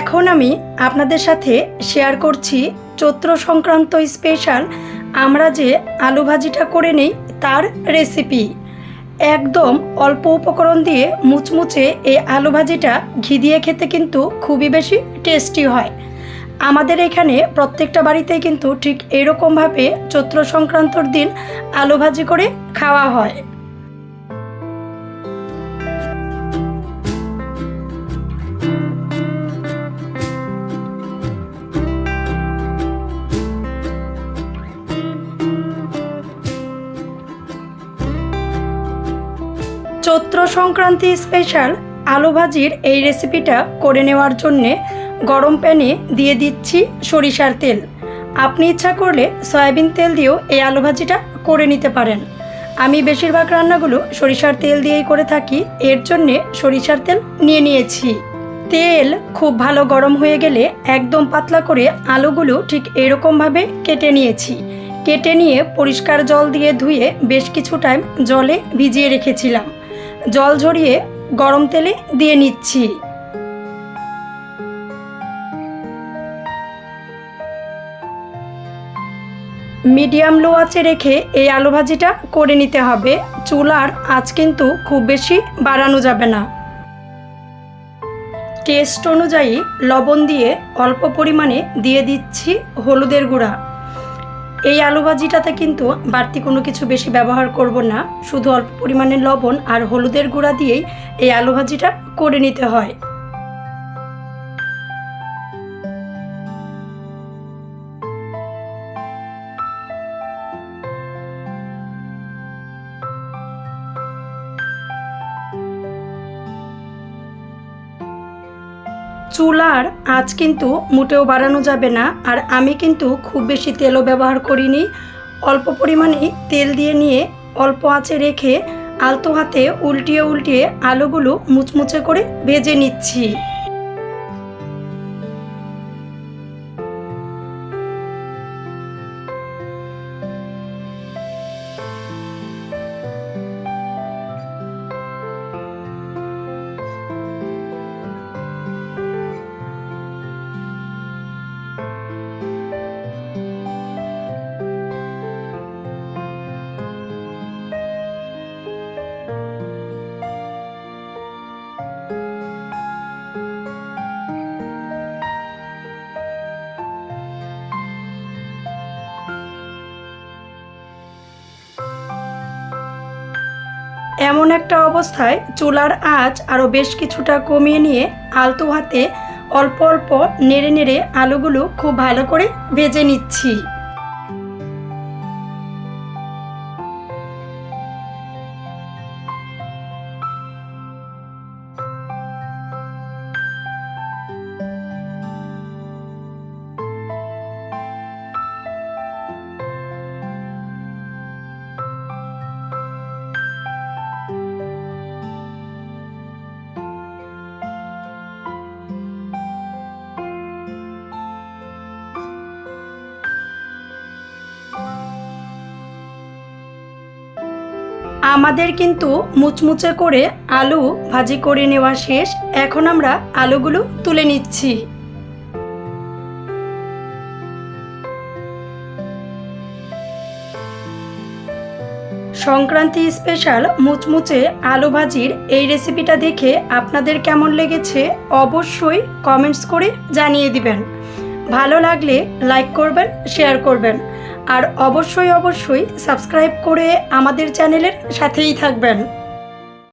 এখন আমি আপনাদের সাথে শেয়ার করছি চৈত্র সংক্রান্ত স্পেশাল আমরা যে আলু ভাজিটা করে নিই তার রেসিপি একদম অল্প উপকরণ দিয়ে মুচমুচে এই আলু ভাজিটা ঘি দিয়ে খেতে কিন্তু খুবই বেশি টেস্টি হয়। আমাদের এখানে প্রত্যেকটা বাড়িতে কিন্তু ঠিক এরকমভাবে চৈত্র সংক্রান্তর দিন আলু ভাজি করে খাওয়া হয়। চৈত্র সংক্রান্তি স্পেশাল আলু ভাজির এই রেসিপিটা করে নেওয়ার জন্যে গরম প্যানে দিয়ে দিচ্ছি সরিষার তেল। আপনি ইচ্ছা করলে সয়াবিন তেল দিয়েও এই আলু ভাজিটা করে নিতে পারেন। আমি বেশিরভাগ রান্নাগুলো সরিষার তেল দিয়েই করে থাকি। এর জন্যে সরিষার তেল নিয়ে নিয়েছি। তেল খুব ভালো গরম হয়ে গেলে একদম পাতলা করে আলুগুলো ঠিক এরকমভাবে কেটে নিয়েছি। কেটে নিয়ে পরিষ্কার জল দিয়ে ধুয়ে বেশ কিছু টাইম জলে ভিজিয়ে রেখেছিলাম। জল ঝরিয়ে গরম তেলে দিয়ে নিচ্ছি। মিডিয়াম লো আঁচে রেখে এই আলু ভাজিটা করে নিতে হবে। চুলার আঁচ কিন্তু খুব বেশি বাড়ানো যাবে না। টেস্ট অনুযায়ী লবণ দিয়ে অল্প পরিমাণে দিয়ে দিচ্ছি হলুদের গুঁড়া। এই আলু ভাজিটাতে কিন্তু বাড়তি কোনো কিছু বেশি ব্যবহার করব না। শুধু অল্প পরিমাণে লবণ আর হলুদের গুঁড়া দিয়েই এই আলু ভাজিটা করে নিতে হয়। চুলার আঁচ কিন্তু মোটেও বাড়ানো যাবে না, আর আমি কিন্তু খুব বেশি তেলও ব্যবহার করিনি। অল্প পরিমাণে তেল দিয়ে নিয়ে অল্প আঁচে রেখে আলতো হাতে উল্টিয়ে উল্টিয়ে আলুগুলো মুচমুচে করে ভেজে নিচ্ছি। এমন একটা অবস্থায় চুলার আঁচ আরও বেশ কিছুটা কমিয়ে নিয়ে আলতো হাতে অল্প অল্প নেড়ে নেড়ে আলুগুলো খুব ভালো করে ভেজে নিচ্ছি। আমাদের কিন্তু মুচমুচে করে আলু ভাজি করে নেওয়া শেষ। এখন আমরা আলুগুলো তুলে নিচ্ছি। সংক্রান্তি স্পেশাল মুচমুচে আলু ভাজির এই রেসিপিটা দেখে আপনাদের কেমন লেগেছে অবশ্যই কমেন্টস করে জানিয়ে দিবেন। ভালো লাগলে লাইক করবেন, শেয়ার করবেন। আর অবশ্যই অবশ্যই সাবস্ক্রাইব করে আমাদের চ্যানেলের সাথেই থাকবেন।